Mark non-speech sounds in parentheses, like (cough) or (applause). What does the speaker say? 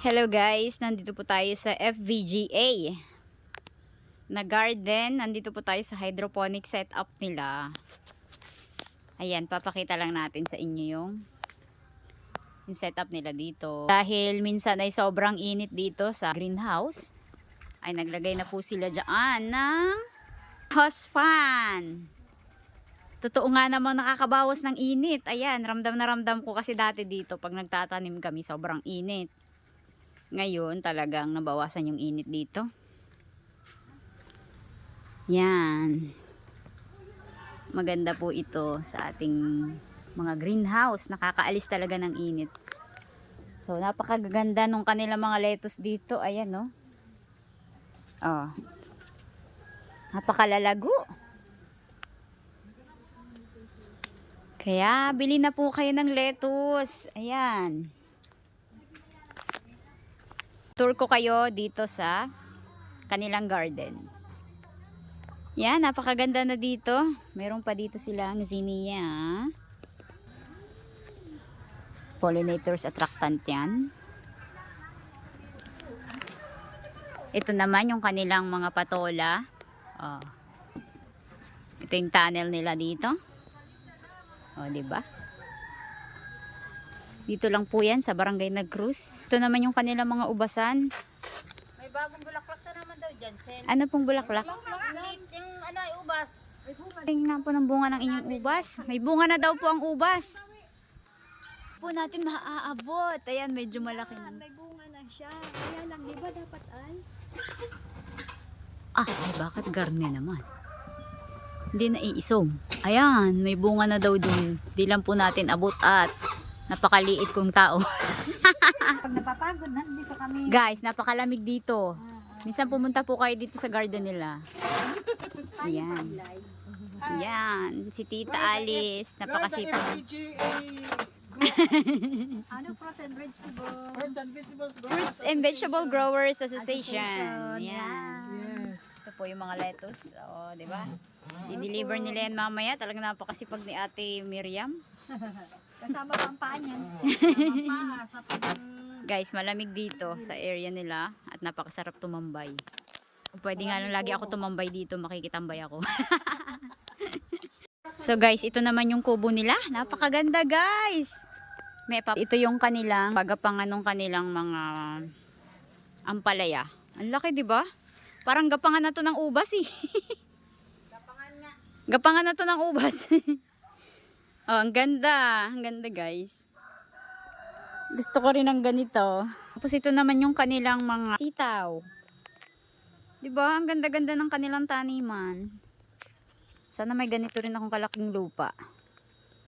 Hello guys, nandito po tayo sa FVGA na garden. Nandito po tayo sa hydroponic setup nila. Ayan, papakita lang natin sa inyo yung, yung setup nila dito. Dahil minsan ay sobrang init dito sa greenhouse, ay naglagay na po sila dyan ng house fan. Totoo nga namang nakakabawas ng init. Ayan, ramdam na ramdam ko kasi dati dito pag nagtatanim kami sobrang init. Ngayon talagang nabawasan yung init dito. Yan. Maganda po ito sa ating mga greenhouse. Nakakaalis talaga ng init. So, napakaganda nung kanila mga lettuce dito. Ayan, no? Oh. Napakalalago. Kaya, bili na po kayo ng lettuce. Ayan. Tour ko kayo dito sa kanilang garden. Yan, napakaganda na dito. Meron pa dito silang zinnia. Pollinators attractant yan. Ito naman yung kanilang mga patola. Oh. Ito yung tunnel nila dito. O, di ba? Dito lang po yan sa Barangay Nagcruz. Ito naman yung kanilang mga ubasan. May bagong bulaklak na naman daw dyan, Sen. Ano pong bulaklak? Yung ano ay ubas? Tingnan po ng bunga ng inyong ubas. May bunga na daw po ang ubas. Po natin maaabot. Ayan, medyo malaki na. May bunga na siya. Kaya lang, di ba dapat ay? Ah, ay bakit garne naman? Hindi na iisom. Ayan, may bunga na daw dun. Di lang po natin abot at napakaliit kong tao. (laughs) Pag napapagod na, dito kami. Guys, napakalamig dito. Minsan pumunta po kayo dito sa garden nila. Ayan. Ayan, si Tita Alice, napakasipag. (laughs) Ano, fruit and vegetable? Fruits and vegetables. Fruits and Vegetable Growers Association. Association, Yan. Yes. Ito po yung mga lettuce. Oo, di ba? I-deliver nila yan mamaya. Talagang napakasipag ni Ate Miriam. (laughs) Kasama pa ang paa niyan. Sa Guys, malamig dito sa area nila at napakasarap tumambay. Pwede nga lang lagi ako tumambay dito, makikitambay ako. (laughs) so guys, ito naman yung kubo nila. Napakaganda guys! May pa- ito yung kanilang pagapangan ng kanilang mga ampalaya. Ang laki, di ba? Parang gapangan na to ng ubas eh. (laughs) Kapangan nga. Gapangan na to ng ubas. (laughs) oh, ang ganda. Ang ganda guys. Gusto ko rin ng ganito. Tapos ito naman yung kanilang mga sitaw. 'Di ba? Ang ganda-ganda ng kanilang taniman. Sana may ganito rin akong kalaking lupa.